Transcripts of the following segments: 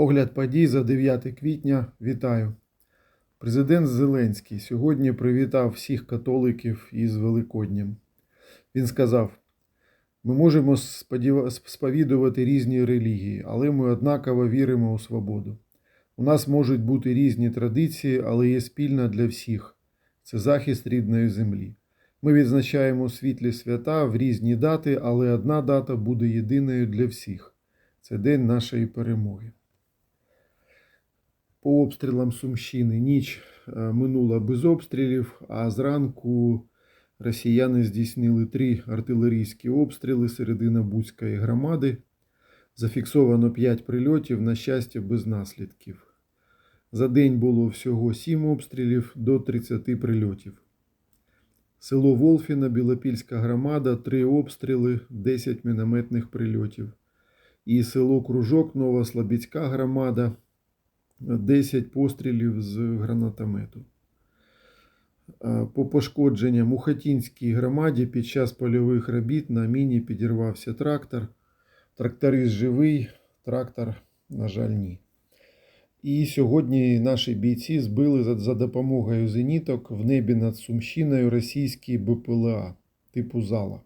Огляд подій за 9 квітня. Вітаю. Президент Зеленський сьогодні привітав всіх католиків із Великоднім. Він сказав: ми можемо сповідувати різні релігії, але ми однаково віримо у свободу. У нас можуть бути різні традиції, але є спільна для всіх це захист рідної землі. Ми відзначаємо світлі свята в різні дати, але одна дата буде єдиною для всіх це день нашої перемоги. По обстрілам Сумщини ніч е, минула без обстрілів, а зранку росіяни здійснили три артилерійські обстріли середина Буцької громади. Зафіксовано 5 прильотів, на щастя, без наслідків. За день було всього 7 обстрілів до 30 прильотів. Село Волфіна, Білопільська громада, 3 обстріли, 10 мінометних прильотів. І село Кружок, Нова Слобідська громада, 10 пострілів з гранатомету. По пошкодженням у Хатінській громаді під час польових робіт на міні підірвався трактор. Тракторист живий, трактор, на жаль, ні. І сьогодні наші бійці збили за, допомогою зеніток в небі над Сумщиною російські БПЛА типу Зала.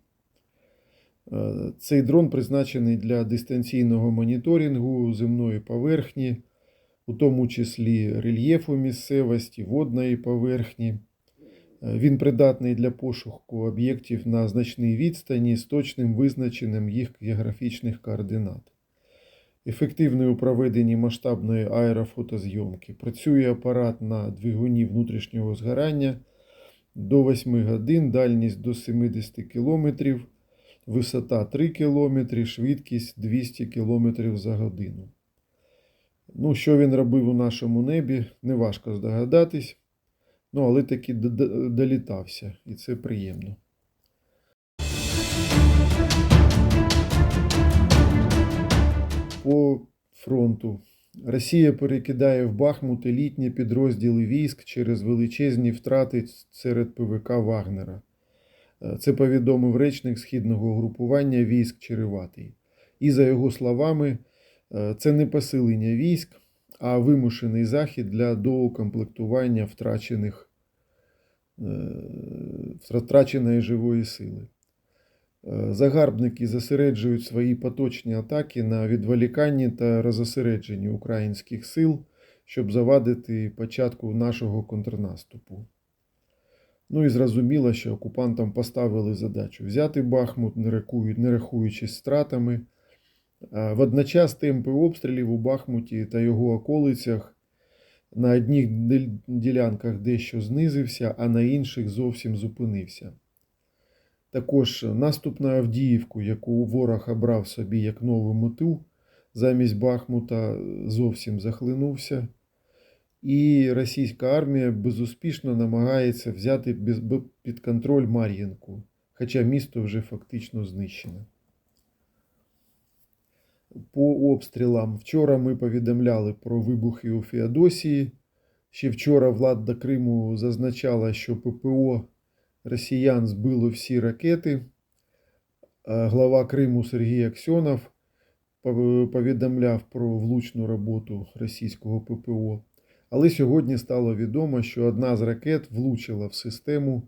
Цей дрон призначений для дистанційного моніторингу земної поверхні, у тому числі рельєфу місцевості, водної поверхні. Е, Він придатний для пошуку об'єктів на значній відстані з точним визначенням їх географічних координат. Ефективний у проведенні масштабної аерофотозйомки. Працює апарат на двигуні внутрішнього згорання до 8 годин, дальність до 70 км, висота 3 км, швидкість 200 км за годину. Ну, що він робив у нашому небі, неважко здогадатись. Ну, але таки долітався, і це приємно. По фронту. Росія перекидає в Бахмут елітні підрозділи військ через величезні втрати серед ПВК Вагнера. Е, Це повідомив речник східного групування військ Череватий. І за його словами, це не посилення військ, а вимушений захід для доукомплектування втрачених, е, втраченої живої сили. Е, Загарбники зосереджують свої поточні атаки на відволіканні та розосередженні українських сил, щоб завадити початку нашого контрнаступу. Ну і зрозуміло, що окупантам поставили задачу взяти Бахмут, не рахуючись стратами. Водночас темпи обстрілів у Бахмуті та його околицях на одних ділянках дещо знизився, а на інших зовсім зупинився. Також наступ на Авдіївку, яку ворог обрав собі як нову мету, замість Бахмута зовсім захлинувся. І російська армія безуспішно намагається взяти під контроль Мар'їнку, хоча місто вже фактично знищене. По обстрілам. Вчора ми повідомляли про вибухи у Феодосії. Ще вчора влада Криму зазначала, що ППО росіян збило всі ракети. Глава Криму Сергій Аксьонов повідомляв про влучну роботу російського ППО. Але сьогодні стало відомо, що одна з ракет влучила в систему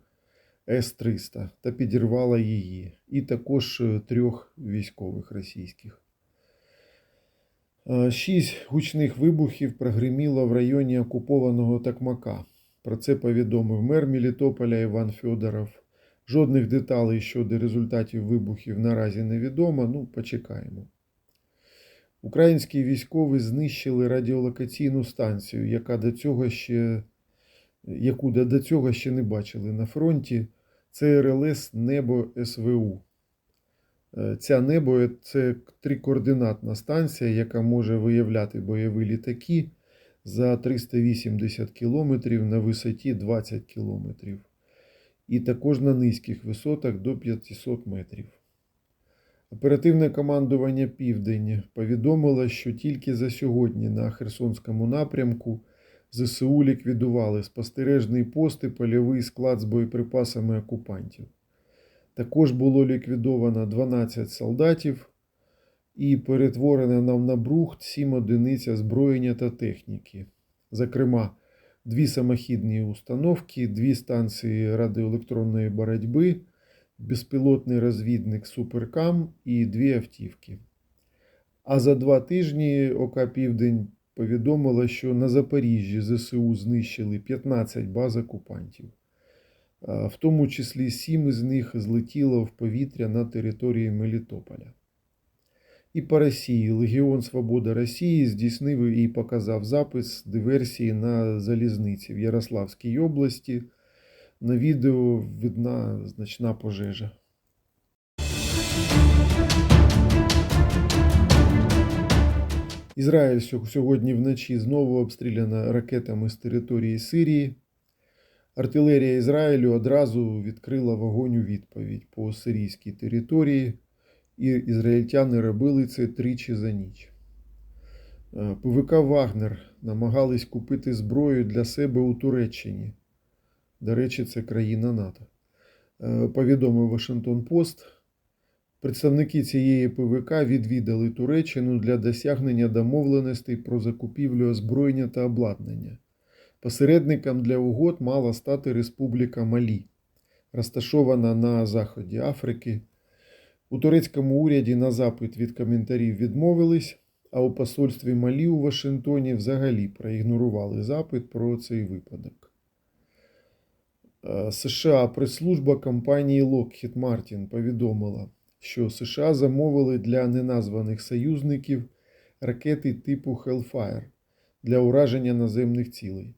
С-300 та підірвала її, і також е, трьох військових російських. Е, Шість гучних вибухів прогриміло в районі окупованого Такмака. Про це повідомив мер Мелітополя Іван Федоров. Жодних деталей щодо результатів вибухів наразі невідомо. Ну, почекаємо. Українські військові знищили радіолокаційну станцію, яка до цього ще, яку до цього ще не бачили на фронті. Це РЛС Небо СВУ. Е, Ця небо це трикоординатна станція, яка може виявляти бойові літаки за 380 км на висоті 20 км. І також на низьких висотах до 500 метрів. Оперативне командування Південь повідомило, що тільки за сьогодні на Херсонському напрямку ЗСУ ліквідували спостережний пост і польовий склад з боєприпасами окупантів. Також було ліквідовано 12 солдатів і перетворено нам на брухт 7 одиниць озброєння та техніки. Зокрема, дві самохідні установки, дві станції радіоелектронної боротьби, безпілотний розвідник Суперкам і дві автівки. А за два тижні ОК Південь повідомила, що на Запоріжжі ЗСУ знищили 15 баз окупантів. А, В тому числі 7 із них злетіло в повітря на території Мелітополя. І по Росії Легіон Свобода Росії здійснив і показав запис диверсії на залізниці в Ярославській області. На відео видна значна пожежа. Ізраїль сьогодні вночі знову обстріляна ракетами з території Сирії. Артилерія Ізраїлю одразу відкрила вогонь у відповідь по сирійській території, і ізраїльтяни робили це тричі за ніч. Е, ПВК Вагнер намагались купити зброю для себе у Туреччині. До речі, це країна НАТО. Е, Повідомив Вашингтон Пост. Представники цієї ПВК відвідали Туреччину для досягнення домовленостей про закупівлю озброєння та обладнання. Посередником для угод мала стати Республіка Малі, розташована на заході Африки. У турецькому уряді на запит від коментарів відмовились, а у посольстві Малі у Вашингтоні взагалі проігнорували запит про цей випадок. Е, США прес-служба компанії Lockheed Martin повідомила, що США замовили для неназваних союзників ракети типу Hellfire для ураження наземних цілей.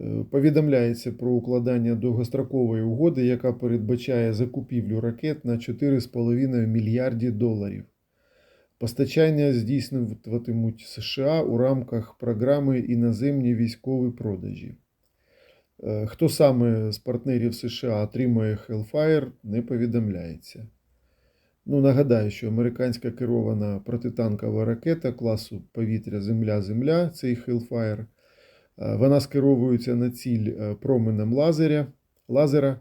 Е, Повідомляється про укладання довгострокової угоди, яка передбачає закупівлю ракет на 4,5 мільярді доларів. Постачання здійснюватимуть США у рамках програми іноземні військові продажі. Е, Хто саме з партнерів США отримує Hellfire, не повідомляється. Ну, нагадаю, що американська керована протитанкова ракета класу повітря-Земля-Земля, цей Hellfire, вона скеровується на ціль е, променем лазеря, лазера, е,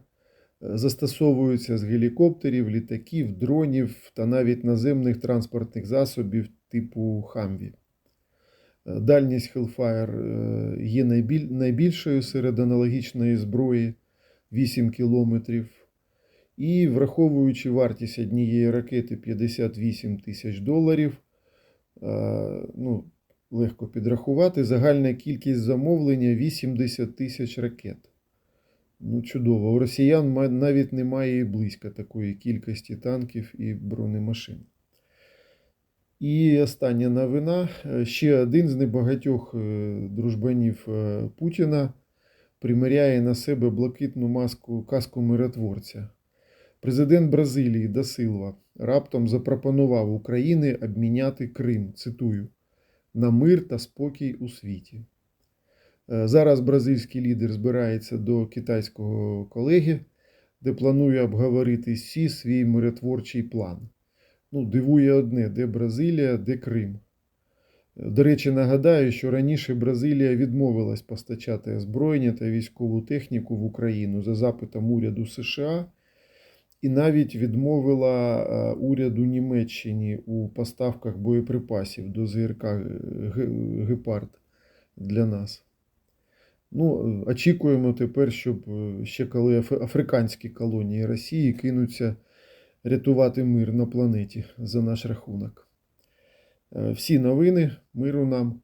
застосовується з гелікоптерів, літаків, дронів та навіть наземних транспортних засобів типу Хамві. Е, Дальність Hellfire е, є найбільшою серед аналогічної зброї 8 кілометрів. І враховуючи вартість однієї ракети 58 тисяч доларів, е, ну, легко підрахувати, загальна кількість замовлення 80 тисяч ракет. Ну, чудово. У росіян навіть немає і близько такої кількості танків і бронемашин. І остання новина. Е, Ще один з небагатьох е, дружбанів е, Путіна приміряє на себе блакитну маску каску миротворця. Президент Бразилії Дасилва раптом запропонував Україні обміняти Крим, цитую, на мир та спокій у світі. Е, Зараз бразильський лідер збирається до китайського колеги, де планує обговорити всі свій миротворчий план. Ну, дивує одне, де Бразилія, де Крим. Е, До речі, нагадаю, що раніше Бразилія відмовилась постачати озброєння та військову техніку в Україну за запитом уряду США і навіть відмовила е, уряду Німеччині у поставках боєприпасів до ЗРК Гепард для нас. Ну, е, очікуємо тепер, щоб е, ще коли африканські колонії Росії кинуться рятувати мир на планеті за наш рахунок. Е, Всі новини, миру нам.